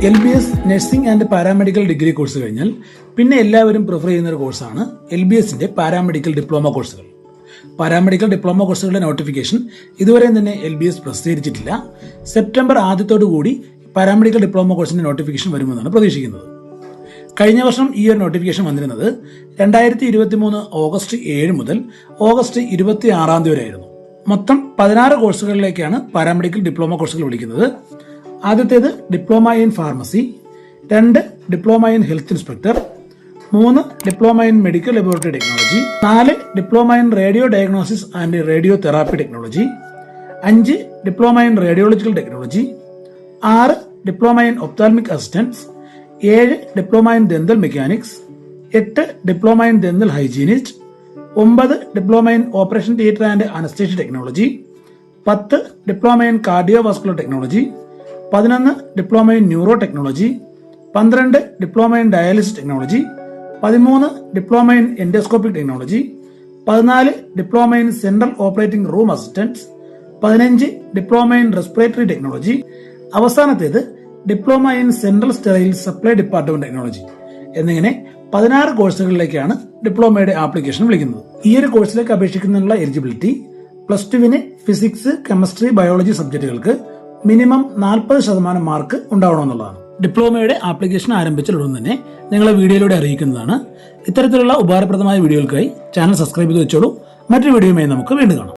L B S nursing and paramedical degree course കഴിഞ്ഞാൽ പിന്നെ എല്ലാവരും പ്രിഫർ ചെയ്യുന്ന ഒരു കോഴ്സാണ് എൽ ബി എസിന്റെ പാരാമെഡിക്കൽ ഡിപ്ലോമ കോഴ്സുകൾ. പാരാമെഡിക്കൽ ഡിപ്ലോമ കോഴ്സുകളുടെ നോട്ടിഫിക്കേഷൻ ഇതുവരെ തന്നെ എൽ ബി എസ് പ്രസിദ്ധീകരിച്ചിട്ടില്ല. സെപ്റ്റംബർ ആദ്യത്തോടു കൂടി പാരാമെഡിക്കൽ ഡിപ്ലോമ കോഴ്സിന്റെ നോട്ടിഫിക്കേഷൻ വരുമെന്നാണ് പ്രതീക്ഷിക്കുന്നത്. കഴിഞ്ഞ വർഷം ഈ ഒരു നോട്ടിഫിക്കേഷൻ വന്നിരുന്നത് രണ്ടായിരത്തി ഇരുപത്തി മൂന്ന് ഓഗസ്റ്റ് ഏഴ് മുതൽ ഓഗസ്റ്റ് ഇരുപത്തി ആറാം തീയതി വരെയായിരുന്നു. മൊത്തം പതിനാറ് കോഴ്സുകളിലേക്കാണ് പാരാമെഡിക്കൽ ഡിപ്ലോമ കോഴ്സുകൾ വിളിക്കുന്നത്. ആദ്യത്തേത് ഡിപ്ലോമ ഇൻ ഫാർമസി രണ്ട് ഡിപ്ലോമ ഇൻ ഹെൽത്ത് ഇൻസ്പെക്ടർ മൂന്ന് diploma in medical laboratory technology നാല് diploma in radio diagnosis and radiotherapy technology അഞ്ച് ഡിപ്ലോമ ഇൻ റേഡിയോളജിക്കൽ ടെക്നോളജി ആറ് ഡിപ്ലോമ ഇൻ ഒപ്താൽമിക് അസിസ്റ്റൻസ് ഏഴ് ഡിപ്ലോമ ഇൻ ദന്തൽ മെക്കാനിക്സ് എട്ട് diploma in dental hygienist ഒമ്പത് diploma in operation theatre and anaesthesia technology പത്ത് diploma in cardio vascular technology പതിനൊന്ന് diploma in neuro technology പന്ത്രണ്ട് diploma in dialysis technology പതിമൂന്ന് diploma in endoscopic technology പതിനാല് diploma in central operating room assistance പതിനഞ്ച് diploma in respiratory technology അവസാനത്തേത് diploma in central sterile supply department technology. എന്നിങ്ങനെ പതിനാറ് കോഴ്സുകളിലേക്കാണ് ഡിപ്ലോമയുടെ application വിളിക്കുന്നത്. ഈ ഒരു കോഴ്സിലേക്ക് അപേക്ഷിക്കുന്നതിനുള്ള എലിജിബിലിറ്റി പ്ലസ് ടുവിന് ഫിസിക്സ് കെമിസ്ട്രി ബയോളജി സബ്ജക്റ്റുകൾക്ക് മിനിമം നാൽപ്പത് ശതമാനം മാർക്ക് ഉണ്ടാവണമെന്നുള്ളതാണ്. ഡിപ്ലോമയുടെ ആപ്ലിക്കേഷൻ ആരംഭിച്ചാലുടൻ തന്നെ നിങ്ങളെ വീഡിയോയിലൂടെ അറിയിക്കുന്നതാണ്. ഇത്തരത്തിലുള്ള ഉപകാരപ്രദമായ വീഡിയോകൾക്കായി ചാനൽ സബ്സ്ക്രൈബ് ചെയ്ത് വെച്ചോളൂ. മറ്റൊരു വീഡിയോയുമായി നമുക്ക് വീണ്ടും കാണാം.